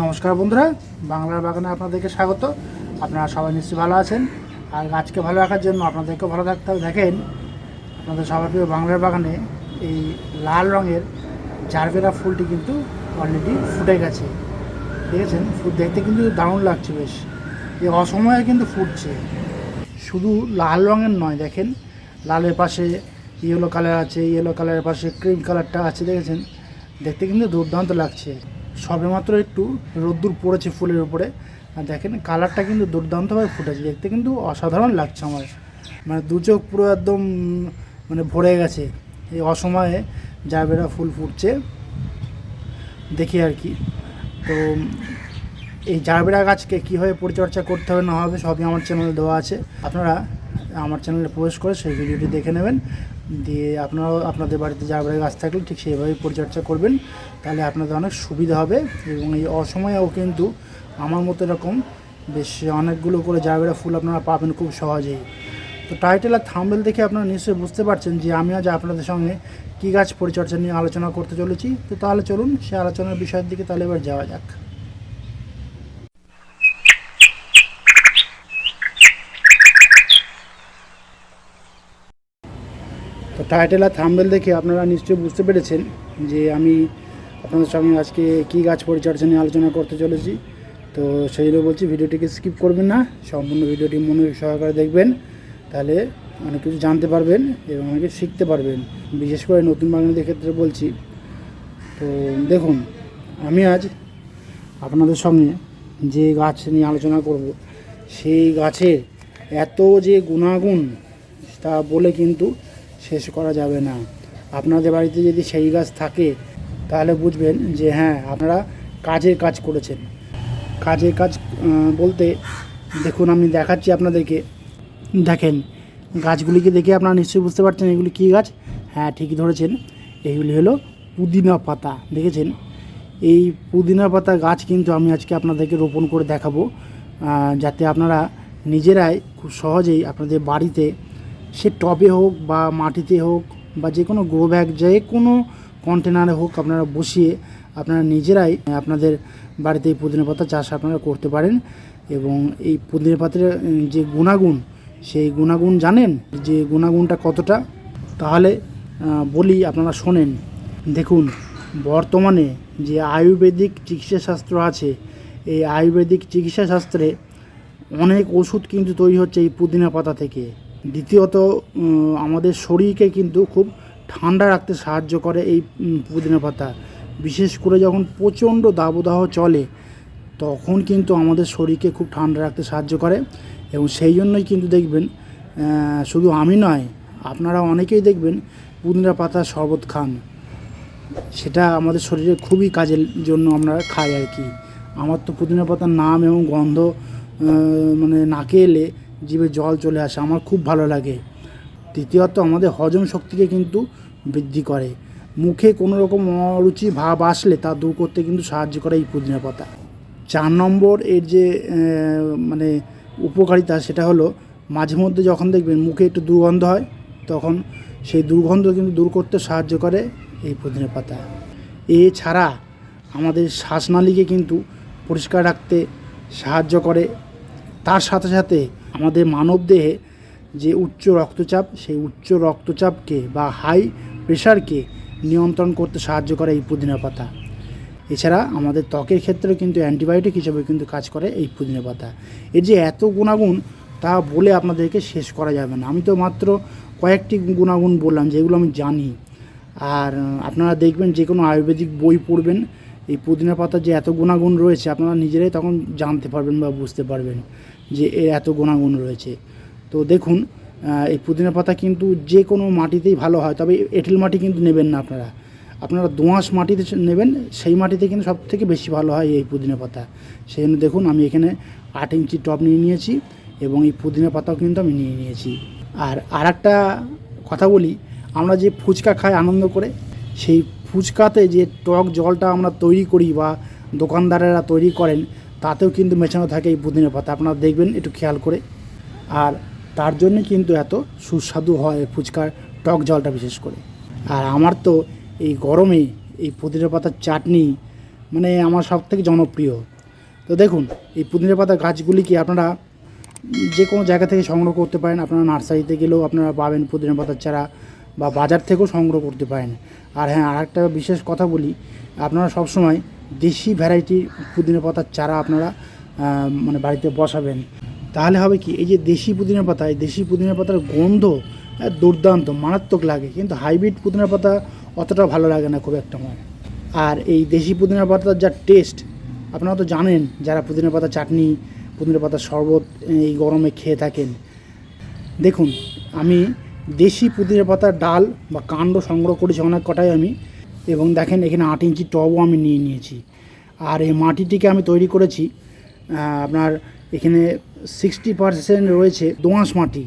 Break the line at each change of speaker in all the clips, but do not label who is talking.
নমস্কার বন্ধুরা, বাংলার বাগানে আপনাদেরকে স্বাগত। আপনারা সবাই নিশ্চয়ই ভালো আছেন। আর গাছকে ভালো রাখার জন্য আপনাদেরকেও ভালো থাকতে হবে। দেখেন, আপনাদের সবার প্রিয় বাংলার বাগানে এই লাল রঙের জারবেরা ফুলটি কিন্তু অলরেডি ফুটে গেছে। দেখেছেন? ফুল দেখতে কিন্তু দারুণ লাগছে বেশ। এই অসময়ে কিন্তু ফুটছে। শুধু লাল রঙের নয়, দেখেন? লালের পাশে ইয়েলো কালার আছে ইয়েলো কালারের পাশে ক্রিম কালারটা আছে, দেখেছেন? দেখতে কিন্তু দুর্দান্ত লাগছে। সবেমাত্র একটু রোদ্দুর পড়েছে ফুলের উপরে। আর দেখেন কালারটা কিন্তু দুর্দান্তভাবে ফুটেছে। দেখতে কিন্তু অসাধারণ লাগছে আমার। মানে দু চোখ পুরো একদম মানে ভরে গেছে। এই অসময়ে জারবেরা ফুল ফুটছে। দেখি আর কি। তো, এই জারবেরা গাছকে কীভাবে পরিচর্যা করতে হবে না হবে সবই আমার চ্যানেলে দেওয়া আছে। আপনারা আমার চ্যানেলে প্রবেশ করে সেই ভিডিওটি দেখে নেবেন। দিয়ে আপনারাও আপনাদের বাড়িতে জারবেরা গাছ থাকলে ঠিক সেইভাবেই পরিচর্যা করবেন। তাহলে আপনাদের অনেক সুবিধা হবে এবং এই অসময়েও কিন্তু আমার মতো এরকম বেশ অনেকগুলো করে জারবেরা ফুল আপনারা পাবেন খুব সহজেই। তো টাইটেল আর থাম্বেল দেখে আপনারা নিশ্চয়ই বুঝতে পারছেন যে আমি আজ আপনাদের সঙ্গে কী গাছ পরিচর্যা নিয়ে আলোচনা করতে চলেছি। তো তাহলে চলুন সে আলোচনার বিষয়ের দিকে তাহলে এবার যাওয়া যাক। টাইটেল আর থাম্বেল দেখে আপনারা নিশ্চয়ই বুঝতে পেরেছেন যে আমি আপনাদের সঙ্গে আজকে কী গাছ পরিচর্যা নিয়ে আলোচনা করতে চলেছি। তো সেই জন্য বলছি ভিডিওটিকে স্কিপ করবেন না, সম্পূর্ণ ভিডিওটি মনে সহকারে দেখবেন, তাহলে অনেক কিছু জানতে পারবেন এবং অনেক শিখতে পারবেন। বিশেষ করে নতুন বাঙালিদের ক্ষেত্রে বলছি। তো দেখুন, আমি আজ আপনাদের সঙ্গে যে গাছ নিয়ে আলোচনা করব, সেই গাছের এত যে গুণাগুণ, তা বলে কিন্তু শেষ করা যাবে না। আপনাদের বাড়িতে যদি সেই গাছ থাকে, তাহলে বুঝবেন যে হ্যাঁ আপনারা কাজের কাজ করেছেন। কাজের কাজ বলতে দেখুন, আমি দেখাচ্ছি আপনাদেরকে। দেখেন, গাছগুলিকে দেখে আপনারা নিশ্চয়ই বুঝতে পারছেন এগুলি কী গাছ। হ্যাঁ ঠিকই ধরেছেন। এইগুলি হলো পুদিনা পাতা, দেখেছেন? এই পুদিনা পাতা গাছ কিন্তু আমি আজকে আপনাদেরকে রোপণ করে দেখাবো। যাতে আপনারা নিজেরাই খুব সহজেই আপনাদের বাড়িতে সে টবে হোক বা মাটিতে হোক বা যে কোনো গ্রো ব্যাগ, যে কোনো কন্টেনারে হোক আপনারা বসিয়ে আপনারা নিজেরাই আপনাদের বাড়িতে এই পুদিনা পাতা চাষ আপনারা করতে পারেন এবং এই পুদিনা পাতার যে গুণাগুণ, সেই গুণাগুণ জানেন যে গুণাগুণটা কতটা? তাহলে বলি আপনারা শোনেন। দেখুন, বর্তমানে যে আয়ুর্বেদিক চিকিৎসা শাস্ত্র আছে, এই আয়ুর্বেদিক চিকিৎসা শাস্ত্রে অনেক ওষুধ কিন্তু তৈরি হচ্ছে এই পুদিনা পাতা থেকে। দ্বিতীয়ত আমাদের শরীরকে কিন্তু খুব ঠান্ডা রাখতে সাহায্য করে এই পুদিনা পাতা। বিশেষ করে যখন প্রচণ্ড দাবদাহ চলে, তখন কিন্তু আমাদের শরীরকে খুব ঠান্ডা রাখতে সাহায্য করে এবং সেই জন্যই কিন্তু দেখবেন শুধু আমি নয়, আপনারা অনেকেই দেখবেন পুদিনা পাতার শরবত খান। সেটা আমাদের শরীরে খুবই কাজের জন্য আমরা খাই আর কি। আমার তো পুদিনা পাতার নাম এবং গন্ধ মানে নাকে এলে জিভে জল চলে আসে, আমার খুব ভালো লাগে। তৃতীয়ত আমাদের হজম শক্তিকে কিন্তু বৃদ্ধি করে। মুখে কোনো রকম অরুচি ভাব আসলে তা দূর করতে কিন্তু সাহায্য করে এই পুদিনা পাতা চার নম্বর এর যে মানে উপকারিতা সেটা হলো, মাঝে মধ্যে যখন দেখবেন মুখে একটু দুর্গন্ধ হয়, তখন সেই দুর্গন্ধ কিন্তু দূর করতে সাহায্য করে এই পুদিনা পাতা এছাড়া আমাদের শ্বাসনালীকে কিন্তু পরিষ্কার রাখতে সাহায্য করে। তার সাথে সাথে আমাদের মানবদেহে যে উচ্চ রক্তচাপ, সেই উচ্চ রক্তচাপকে বা হাই প্রেশারকে নিয়ন্ত্রণ করতে সাহায্য করে এই পুদিনা পাতা। এছাড়া আমাদের ত্বকের ক্ষেত্রেও কিন্তু অ্যান্টিবায়োটিক হিসেবে কিন্তু কাজ করে এই পুদিনা পাতা। এর যে এত গুণাগুণ তা বলে আপনাদেরকে শেষ করা যাবে না। আমি তো মাত্র কয়েকটি গুণাগুণ বললাম, যেগুলো আমি জানি। আর আপনারা দেখবেন যে কোনো আয়ুর্বেদিক বই পড়বেন এই পুদিনা পাতার যে এত গুণাগুণ রয়েছে, আপনারা নিজেরাই তখন জানতে পারবেন বা বুঝতে পারবেন যে এর এত গুণাগুণ রয়েছে। তো দেখুন এই পুদিনা পাতা কিন্তু যে কোনো মাটিতেই ভালো হয়, তবে এঁটেল মাটি কিন্তু নেবেন না আপনারা। আপনারা দোঁয়াশ মাটিতে নেবেন, সেই মাটিতে কিন্তু সব থেকে বেশি ভালো হয় এই পুদিনা পাতা। সেই জন্য দেখুন, আমি এখানে আট ইঞ্চি টপ নিয়ে নিয়েছি এবং এই পুদিনা পাতাও কিন্তু আমি নিয়ে নিয়েছি। আর আর একটা কথা বলি, আমরা যে ফুচকা খাই আনন্দ করে, সেই ফুচকাতে যে টক জলটা আমরা তৈরি করি বা দোকানদারেরা তৈরি করেন, তাতেও কিন্তু মেশানো থাকে এই পুদিনা পাতা। আপনারা দেখবেন, একটু খেয়াল করে। আর তার জন্য কিন্তু এত সুস্বাদু হয় ফুচকার টক জলটা বিশেষ করে। আর আমার তো এই গরমে এই পুদিনা পাতার চাটনি মানে আমার সব থেকে জনপ্রিয়। তো দেখুন, এই পুদিনা পাতা গাছগুলিকে আপনারা যে কোনো জায়গা থেকে সংগ্রহ করতে পারেন। আপনারা নার্সারিতে গেলেও আপনারা পাবেন পুদিনা পাতার চারা। বা বাজার থেকেও সংগ্রহ করতে পারেন। আর হ্যাঁ আর একটা বিশেষ কথা বলি, আপনারা সবসময় দেশি ভ্যারাইটির পুদিনা পাতার চারা আপনারা মানে বাড়িতে বসাবেন। তাহলে হবে কি, এই যে দেশি পুদিনা পাতা, এই দেশি পুদিনা পাতার গন্ধ দুর্দান্ত, মারাত্মক লাগে। কিন্তু হাইব্রিড পুদিনা পাতা অতটা ভালো লাগে না খুব একটা আমার। আর এই দেশি পুদিনা পাতার যা টেস্ট আপনারা তো জানেন যারা পুদিনা পাতা চাটনি, পুদিনা পাতার শরবত এই গরমে খেয়ে থাকেন। দেখুন, আমি দেশি পুদিনা পাতার ডাল বা কাণ্ড সংগ্রহ করেছি অনেক কটাই আমি। এবং দেখেন এখানে আট ইঞ্চি টবও আমি নিয়ে নিয়েছি। আর এই মাটিটিকে আমি তৈরি করেছি আপনার এখানে সিক্সটি পারসেন্ট রয়েছে দোঁয়াশ মাটি।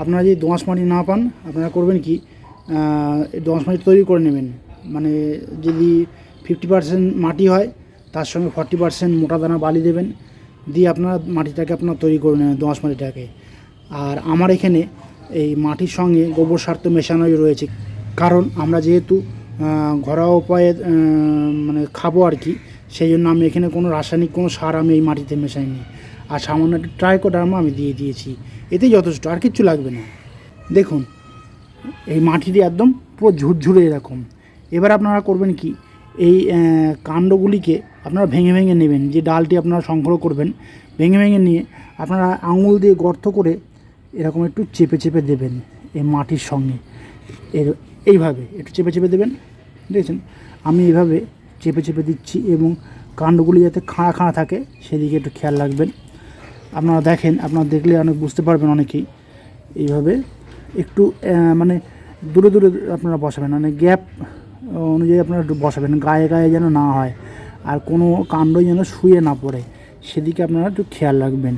আপনারা যদি দোঁয়াশ মাটি না পান, আপনারা করবেন কি দোঁয়াশ মাটি তৈরি করে নেবেন। মানে যদি ফিফটি পার্সেন্ট মাটি হয়, তার সঙ্গে ফর্টি পার্সেন্ট মোটা দানা বালি দেবেন। দিয়ে আপনার মাটিটাকে আপনার তৈরি করে নেবেন দোঁয়াশ মাটিটাকে। আর আমার এখানে এই মাটির সঙ্গে গোবর সার তো মেশানোই রয়েছে। কারণ আমরা যেহেতু ঘরোয়া উপায়ে মানে খাব আর কি, সেই জন্য আমি এখানে কোনো রাসায়নিক কোনো সার আমি এই মাটিতে মেশাইনি। আর সামান্য ট্রাইকোডার্মা আমি দিয়ে দিয়েছি। এতেই যথেষ্ট, আর কিচ্ছু লাগবে না। দেখুন, এই মাটিটি একদম পুরো ঝুরঝুরে এরকম। এবার আপনারা করবেন কি, এই কাণ্ডগুলিকে আপনারা ভেঙে ভেঙে নেবেন। যে ডালটি আপনারা সংগ্রহ করবেন, ভেঙে ভেঙে নিয়ে আপনারা আঙুল দিয়ে গর্ত করে এরকম একটু চেপে চেপে দেবেন এই মাটির সঙ্গে। এর, এইভাবে একটু চেপে চেপে দেবেন, দেখেছেন? আমি এইভাবে চেপে চেপে দিচ্ছি এবং কাণ্ডগুলি যাতে খাঁড়া খাঁড়া থাকে, সেদিকে একটু খেয়াল রাখবেন। আপনারা দেখেন, আপনারা দেখলে অনেক বুঝতে পারবেন অনেকেই। এইভাবে একটু মানে দূরে দূরে আপনারা বসাবেন মানে গ্যাপ অনুযায়ী আপনারা একটু বসাবেন, গায়ে গায়ে যেন না হয়। আর কোনো কাণ্ডই যেন শুয়ে না পড়ে, সেদিকে আপনারা একটু খেয়াল রাখবেন।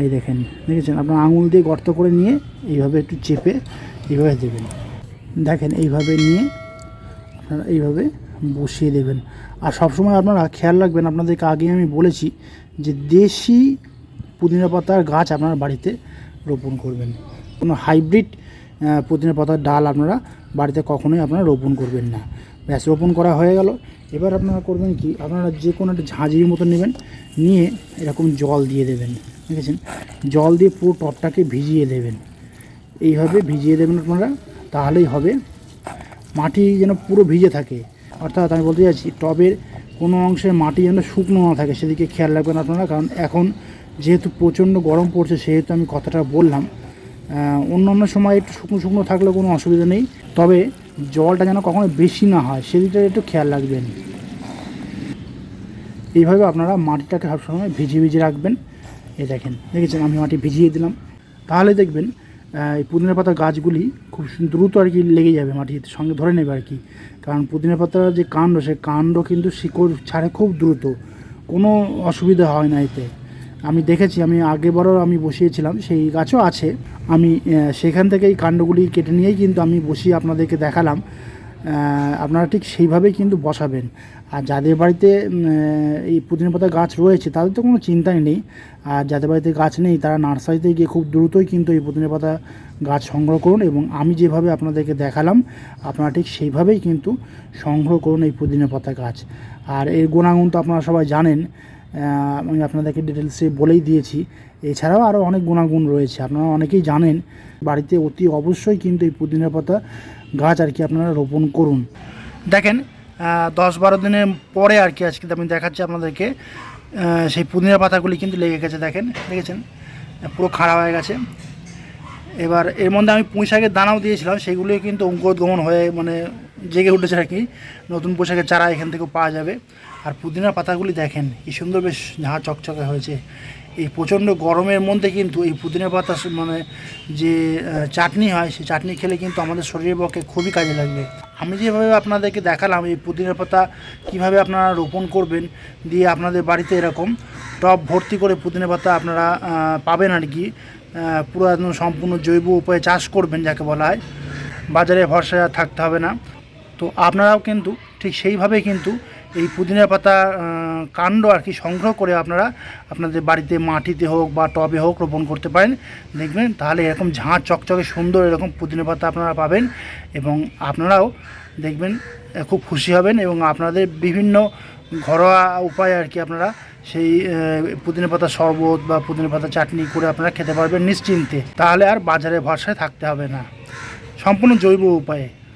এই দেখেন, দেখেছেন? আপনার আঙুল দিয়ে গর্ত করে নিয়ে এইভাবে একটু চেপে এইভাবে দেবেন। দেখেন, এইভাবে নিয়ে আপনারা এইভাবে বসিয়ে দেবেন। আর সবসময় আপনারা খেয়াল রাখবেন, আপনাদেরকে আগে আমি বলেছি যে দেশি পুদিনা পাতার গাছ আপনারা বাড়িতে রোপণ করবেন। কোনো হাইব্রিড পুদিনা পাতার ডাল আপনারা বাড়িতে কখনোই আপনারা রোপণ করবেন না। ব্যাস রোপণ করা হয়ে গেল। এবার আপনারা করবেন কি আপনারা যে কোনো একটা ঝাঁঝির মতো নেবেন নিয়ে এরকম জল দিয়ে দেবেন দেখেছেন? জল দিয়ে পুরো টপটাকে ভিজিয়ে দেবেন। এইভাবে ভিজিয়ে দেবেন আপনারা তাহলেই হবে। মাটি যেন পুরো ভিজে থাকে। অর্থাৎ আমি বলতে চাইছি টবের কোনো অংশের মাটি যেন শুকনো না থাকে সেদিকে খেয়াল রাখবেন আপনারা কারণ এখন যেহেতু প্রচণ্ড গরম পড়ছে সেহেতু আমি কথাটা বললাম। আহ, অন্য অন্য সময় একটু শুকনো শুকনো থাকলে কোনো অসুবিধা নেই। তবে জলটা যেন কখনো বেশি না হয় সেদিকটা একটু খেয়াল রাখবেন। এইভাবে আপনারা মাটিটাকে সবসময় ভিজিয়ে ভিজিয়ে রাখবেন। এ দেখেন, দেখেছেন? আমি মাটি ভিজিয়ে দিলাম। তাহলে দেখবেন এই পুদিনা পাতার গাছগুলি খুব দ্রুত আর কি লেগে যাবে মাটির সঙ্গে ধরে নেবে আর কি। কারণ পুদিনা পাতার যে কাণ্ড, সে কাণ্ড কিন্তু শিকড় ছাড়ে খুব দ্রুত। কোনো অসুবিধা হয় না এতে। আমি দেখেছি, আমি আগেবারও আমি বসিয়েছিলাম, সেই গাছও আছে। আমি সেখান থেকে এই কাণ্ডগুলি কেটে নিয়েই কিন্তু আমি বসিয়ে আপনাদেরকে দেখালাম। আপনারা ঠিক সেইভাবেই কিন্তু বসাবেন। আর যাদের বাড়িতে এই পুদিনা পাতা গাছ রয়েছে, তাদের তো কোনো চিন্তাই নেই। আর যাদের বাড়িতে গাছ নেই, তারা নার্সারিতে গিয়ে খুব দ্রুতই কিন্তু এই পুদিনা পাতা গাছ সংগ্রহ করুন এবং আমি যেভাবে আপনাদেরকে দেখালাম, আপনারা ঠিক সেইভাবেই কিন্তু সংগ্রহ করুন এই পুদিনা পাতা গাছ। আর এর গুণাগুণ তো আপনারা সবাই জানেন। আমি আপনাদেরকে ডিটেলসে বলেই দিয়েছি। এছাড়াও আরও অনেক গুণাগুণ রয়েছে। আপনারা অনেকেই জানেন, বাড়িতে অতি অবশ্যই কিন্তু এই পুদিনা পাতা গাছ আর কি আপনারা রোপণ করুন। দেখেন দশ বারো দিনের পরে আর কি আজকে আমি দেখাচ্ছি আপনাদেরকে সেই পুদিনা পাতাগুলি কিন্তু লেগে গেছে, দেখেন, দেখেছেন? পুরো খাড়া হয়ে গেছে। এবার এর মধ্যে আমি পুঁইশাকের দানাও দিয়েছিলাম, সেগুলি কিন্তু অঙ্কুরোদ্গমন হয়ে মানে জেগে উঠেছে আর কি। নতুন পোশাকের চারা এখান থেকেও পাওয়া যাবে। আর পুদিনার পাতাগুলি দেখেন, কি সুন্দর বেশ ঝাঁ চকচকে হয়েছে। এই প্রচণ্ড গরমের মধ্যে কিন্তু এই পুদিনা পাতা মানে যে চাটনি হয় সেই চাটনি খেলে কিন্তু আমাদের শরীরের পক্ষে খুবই কাজে লাগবে। আমি যেভাবে আপনাদেরকে দেখালাম, এই পুদিনা পাতা কীভাবে আপনারা রোপণ করবেন, দিয়ে আপনাদের বাড়িতে এরকম টব ভর্তি করে পুদিনা পাতা আপনারা পাবেন আর কি পুরো একদম সম্পূর্ণ জৈব উপায়ে চাষ করবেন যাকে বলা হয়। বাজারে ভরসা থাকতে হবে না। তো আপনারাও কিন্তু ঠিক সেইভাবে কিন্তু এই পুদিনা পাতা কাণ্ড আর কি সংগ্রহ করে আপনারা আপনাদের বাড়িতে মাটিতে হোক বা টবে হোক রোপণ করতে পারেন। দেখবেন তাহলে এরকম ঝাঁ চকচকে সুন্দর এরকম পুদিনা পাতা আপনারা পাবেন এবং আপনারাও দেখবেন খুব খুশি হবেন এবং আপনাদের বিভিন্ন ঘরোয়া উপায়ে আর কি আপনারা সেই পুদিনা পাতা শরবত বা পুদিনা পাতা চাটনি করে আপনারা খেতে পারবেন নিশ্চিন্তে। তাহলে আর বাজারে ভরসায় থাকতে হবে না। সম্পূর্ণ জৈব উপায়ে।